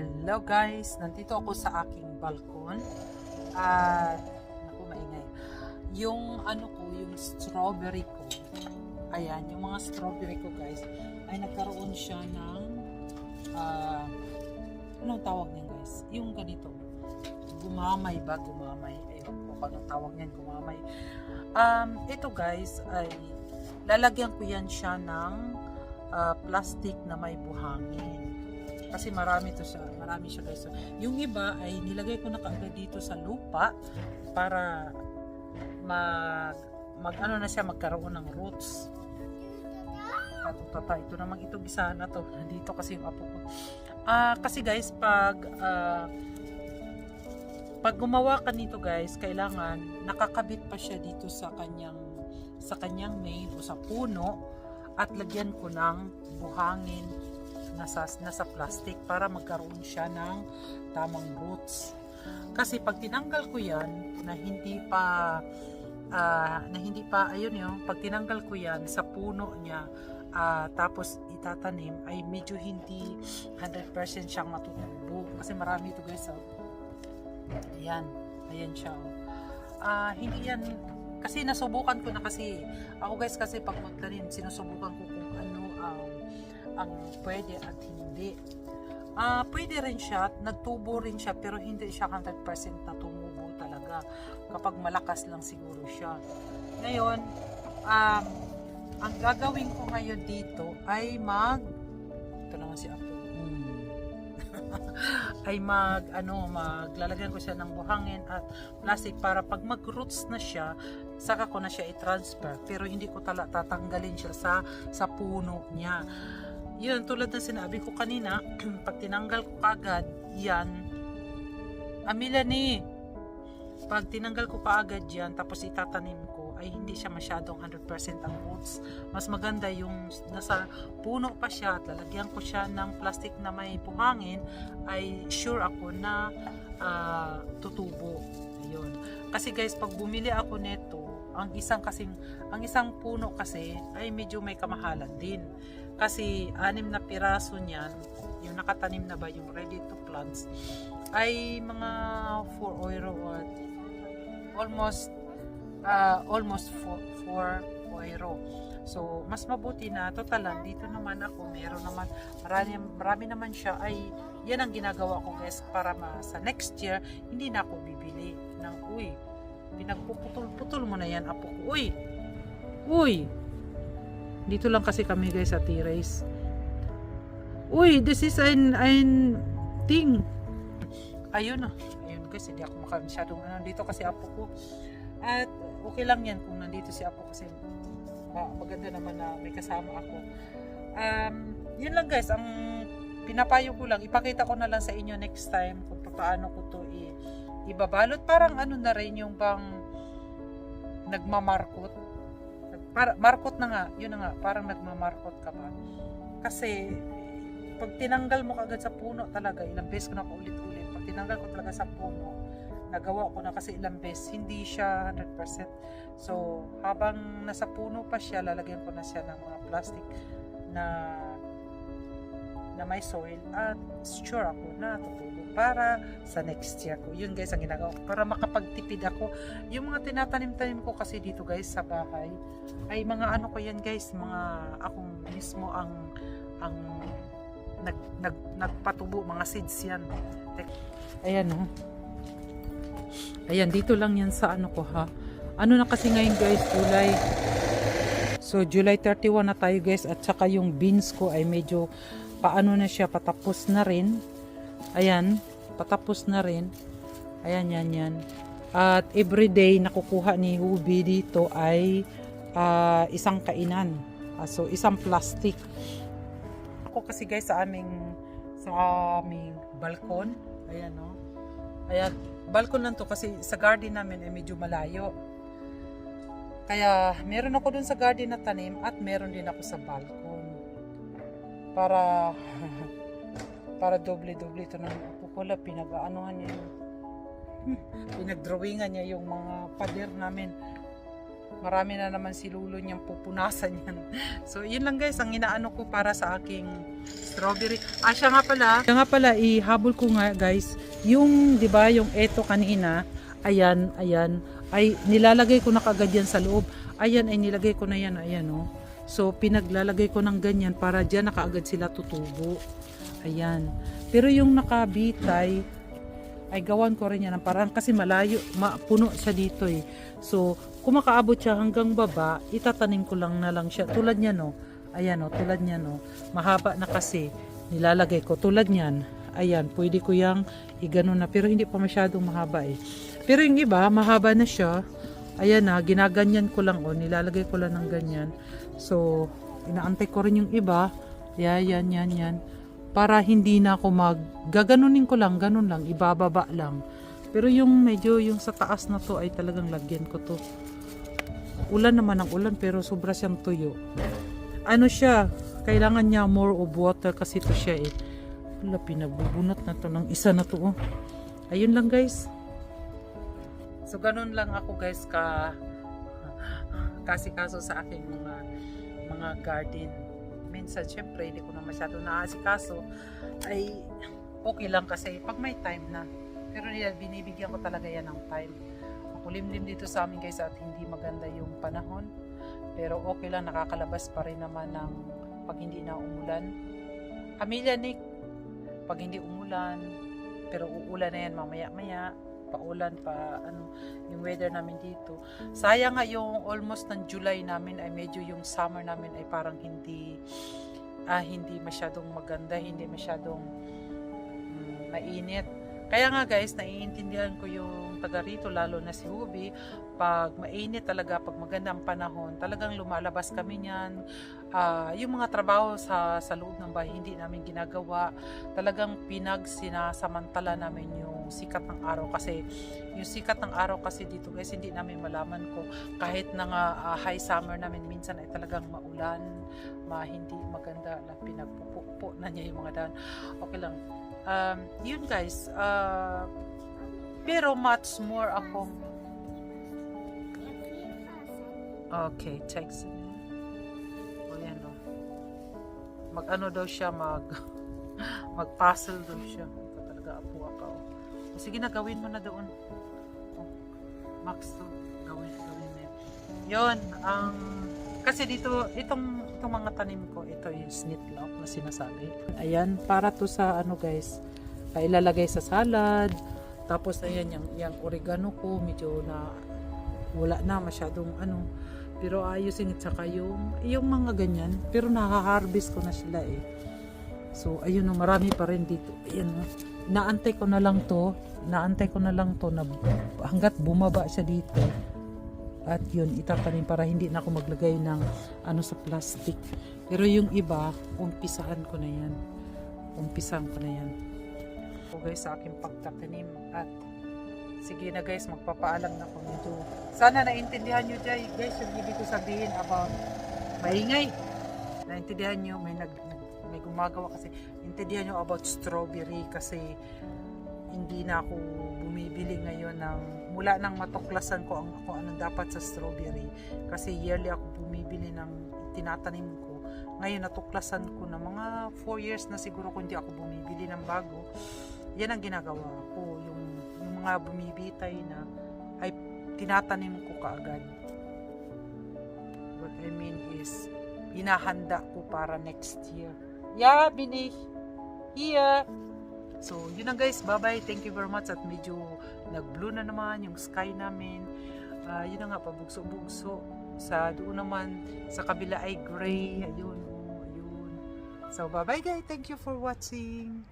Hello guys! Nandito ako sa aking balkon. At, naku maingay. Yung ano ko, yung strawberry ko. Ayan, yung mga strawberry ko guys, ay nagkaroon siya ng, ah, anong tawag niyan guys? Yung ganito. Gumamay ba? Gumamay. Ayun po anong tawag niyan, gumamay. Um, ito guys, ay lalagyan ko yan siya ng ah, plastic na may buhangin kasi marami to siya, marami siya guys. So, yung iba ay nilagay ko na kaagad dito sa lupa para mag mag ano na siya magkaroon ng roots. At tata, ito naman ito isa na to. Dito kasi yung apo ko. Ah, kasi guys, pag ah, pag gumawa ka nito guys, kailangan nakakabit pa siya dito sa kanyang sa kanyang main o sa puno at lagyan ko ng buhangin nasa, nasa plastic para magkaroon siya ng tamang roots. Kasi pag tinanggal ko yan na hindi pa ah, na hindi pa ayun yung pag tinanggal ko yan sa puno niya ah, tapos itatanim ay medyo hindi 100% siyang matutubo kasi marami ito guys oh. ayan ayan siya oh. Ah, hindi yan kasi nasubukan ko na kasi ako guys kasi pag magtanim sinusubukan ko ang pwede at hindi. Ah, pwede rin siya, nagtubo rin siya pero hindi siya 100% na tumubo talaga kapag malakas lang siguro siya. Ngayon, um, ang gagawin ko ngayon dito ay mag ito naman si Apo. Hmm. ay mag ano maglalagyan ko siya ng buhangin at plastic para pag mag-roots na siya saka ko na siya i-transfer pero hindi ko tala tatanggalin siya sa sa puno niya yun tulad ng sinabi ko kanina pag tinanggal ko kagad yan. Amila ni pag tinanggal ko kaagad yan tapos itatanim ko ay hindi siya masyadong 100% ang roots. Mas maganda yung nasa puno pa siya at lalagyan ko siya ng plastic na may buhangin ay sure ako na ah, tutubo. Ayun. Kasi guys pag bumili ako nito ang isang kasing ang isang puno kasi ay medyo may kamahalan din kasi anim na piraso niyan yung nakatanim na ba yung ready to plants ay mga 4 euro or almost ah, almost 4, 4 euro. So mas mabuti na totalan dito naman ako meron naman marami, marami naman siya ay yan ang ginagawa ko guys para ma, sa next year hindi na ako bibili ng uy pinagpuputol-putol mo na yan apo ko. Uy! Uy dito lang kasi kami guys sa T-Race. Uy this is ein ein thing. Ayun na ayun guys hindi ako makamasyadong ano dito kasi apo ko. At okay lang yan kung nandito si apo kasi ma- maganda naman na may kasama ako. Um, yun lang guys ang pinapayo ko lang ipakita ko na lang sa inyo next time kung paano ko to i ibabalot. Parang ano na rin yung bang nagmamarkot para markot na nga yun na nga parang nagmamarkot ka ba kasi pag tinanggal mo kagad sa puno talaga ilang beses ko na paulit-ulit pag tinanggal ko talaga sa puno nagawa ko na kasi ilang beses hindi siya 100% so habang nasa puno pa siya lalagyan ko na siya ng mga plastic na na may soil at sure ako na tutubo para sa next year ko. Yun guys ang ginagawa ko para makapagtipid ako. Yung mga tinatanim-tanim ko kasi dito guys sa bahay ay mga ano ko yan guys, mga akong mismo ang ang nag, nag, nagpatubo mga seeds yan. Ayan oh. Ayan, dito lang yan sa ano ko ha. Ano na kasi ngayon guys, July. So, July 31 na tayo guys. At saka yung beans ko ay medyo paano na siya, patapos na rin. Ayan, patapos na rin. Ayan, yan, yan. At everyday nakukuha ni Hubi dito ay ah, isang kainan. Ah, so, isang plastic. Ako kasi guys sa aming sa aming balkon. Ayan, no. Ayan, balkon lang to kasi sa garden namin ay medyo malayo. Kaya meron ako dun sa garden na tanim at meron din ako sa balkon. Para para doble-doble ito ng pupula pinag-aanuhan niya yung pinagdrawingan niya yung mga pader namin marami na naman si Lulo niyang pupunasan yan. So, yun lang guys, ang inaano ko para sa aking strawberry. Ah, siya nga pala, siya nga pala, ihabol ko nga guys, yung, di ba, yung eto kanina, ayan, ayan, ay nilalagay ko na kagad yan sa loob. Ayan, ay nilagay ko na yan, ayan oh. So, pinaglalagay ko ng ganyan para dyan nakaagad sila tutubo. Ayan. Pero yung nakabitay, ay gawan ko rin yan ng parang kasi malayo, ma, puno siya dito eh. So, kung makaabot siya hanggang baba, itatanim ko lang na lang siya. Tulad niya no. Ayan o, tulad niya no. Mahaba na kasi. Nilalagay ko. Tulad niyan. Ayan, pwede ko yang igano na. Pero hindi pa masyadong mahaba eh. Pero yung iba, mahaba na siya. Ayan na, ginaganyan ko lang o. Nilalagay ko lang ng ganyan. So, inaantay ko rin yung iba. Yan, yan, yan, yan. Para hindi na ako mag... Gaganunin ko lang, ganun lang. Ibababa lang. Pero yung medyo yung sa taas na to ay talagang lagyan ko to. Ulan naman ang ulan pero sobra siyang tuyo. Ano siya? Kailangan niya more of water kasi to siya eh. Wala, pinagbubunot na to ng isa na to. Oh. Ayun lang guys. So ganun lang ako guys ka kasi kaso sa aking mga mga garden. Minsan syempre hindi ko na masyado naasikaso ay okay lang kasi pag may time na. Pero yan, binibigyan ko talaga yan ng time. Makulimlim dito sa amin guys at hindi maganda yung panahon. Pero okay lang, nakakalabas pa rin naman ng pag hindi na umulan. Pamilya Nick, pag hindi umulan, pero uulan na yan mamaya-maya, paulan pa, ano, yung weather namin dito. Sayang nga yung almost ng July namin ay medyo yung summer namin ay parang hindi, ah, hindi masyadong maganda, hindi masyadong mm, mainit. Kaya nga guys, naiintindihan ko yung taga rito, lalo na si Hubi, pag mainit talaga, pag magandang panahon, talagang lumalabas kami niyan. Ah, yung mga trabaho sa, sa loob ng bahay, hindi namin ginagawa. Talagang pinagsinasamantala namin yung sikat ng araw kasi yung sikat ng araw kasi dito guys, hindi namin malaman ko kahit na nga ah, high summer namin, minsan ay talagang maulan, ma hindi maganda na pinagpupo na niya yung mga daan. Okay lang um, yun guys uh, pero much more akong okay text. O yan o mag ano daw siya mag mag puzzle daw siya. Ito talaga apo ako. O, sige na gawin mo na doon. O, Max to. Gawin gawin mo yan yun ang kasi dito itong itong mga tanim ko ito yung snitlock na sinasabi ayan para to sa ano guys ay ilalagay sa salad. Tapos ayan yung, yung oregano ko medyo na wala na masyadong ano pero ayusin at saka yung yung mga ganyan. Pero nakaharvest ko na sila eh. So ayun no marami pa rin dito. Ayan no. Naantay ko na lang to. Naantay ko na lang to na hanggat bumaba siya dito. At yun itatanim para hindi na ako maglagay ng ano sa plastic. Pero yung iba umpisahan ko na yan. Umpisahan ko na yan. Guys sa aking pagtatanim at sige na guys magpapaalam na ako medyo sana naintindihan nyo dyan guys yung ibig ko sabihin about maingay. Naintindihan nyo may nag may gumagawa kasi. Intindihan nyo about strawberry kasi hindi na ako bumibili ngayon ng mula nang matuklasan ko ang kung anong dapat sa strawberry. Kasi yearly ako bumibili ng tinatanim ko. Ngayon natuklasan ko na mga 4 years na siguro kung hindi ako bumibili ng bago yan ang ginagawa ko mga bumibitay na ay tinatanim ko kaagad what I mean is inahanda ko para next year yeah Bini here So, yun lang guys. Bye-bye. Thank you very much. At medyo nag-blue na naman yung sky namin. Ah, yun na nga, pabugso-bugso. Sa doon naman, sa kabila ay gray. Ayun, oh, ayun. So, bye-bye guys. Thank you for watching.